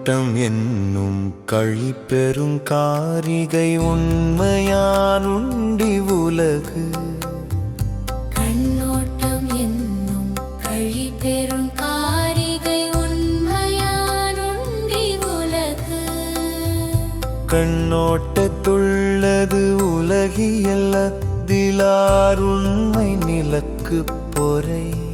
கண்ணோட்டம் என்னும் கழிப்பெரும் காரிகை உண்மையானுண்டி உலகு. கண்ணோட்டம் என்னும் கழி பெரும் காரிகை உண்மையானுண்டி உலகு. கண்ணோட்டத்துள்ளது உலகியல்ல திலாருண்மை நிலக்கு பொறை.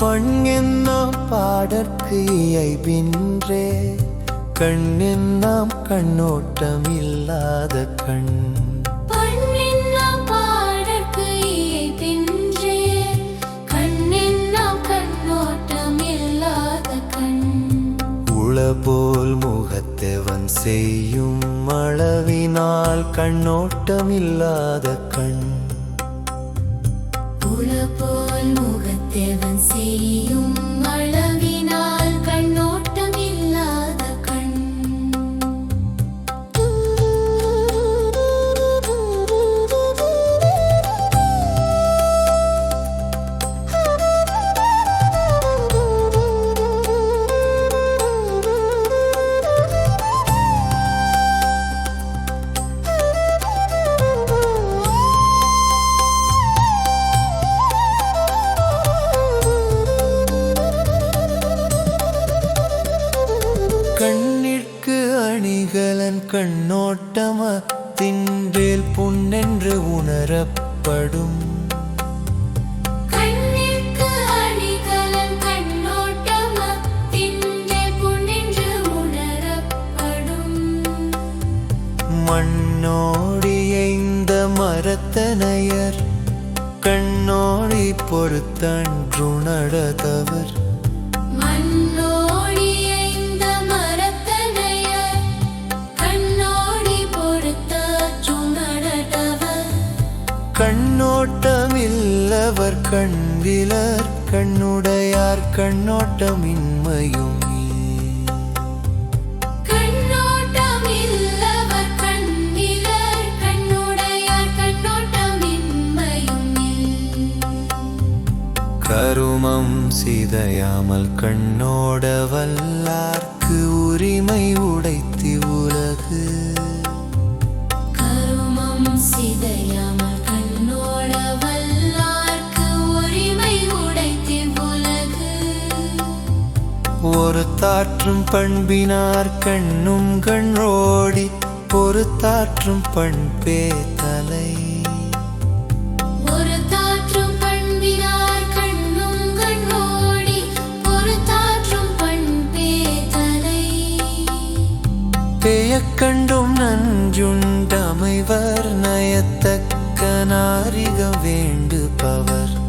பாடற்கு இயைபின்றே கண்ணெல்லாம் கண்ணோட்டம் இல்லாத கண். உளபோல் முகத்தவன் செய்யும் அளவினால் கண்ணோட்டம் இல்லாத கண். உளபோல் தேவன் செய்யும். கண்ணோட்டம தின்றேல் புண்ணென்று உணரப்படும். கண்ணிற்கு அணிகலன் கண்ணோட்டமா தின்றே புனின்று உணரப்படும். மண்ணோடிய இந்த மரத்தனையர் கண்ணோடி பொறுத்தன்றுணடதவர் கண்ணோட்டமில்லவர் கண்விலர் கண்ணுடையார் கண்ணோட்டமின்மையும் கருமம் சிதையாமல் கண்ணோட வல்லார்க்கு உரிமை உடைத்தி உலகு. ஒரு தாற்றும் பண்பினார் கண்ணும் கண்ணோடி ஒரு தாற்றும் பண்பே தலை. ஒரு தாற்றும் பண்பினார் கண்ணும் கண்ணோடி ஒரு தாற்றும் பண்பே தலை. பெயக் கண்டும் நஞ்சுண்டமைவர் நயத்தக்க நாரிக வேண்டுபவர்.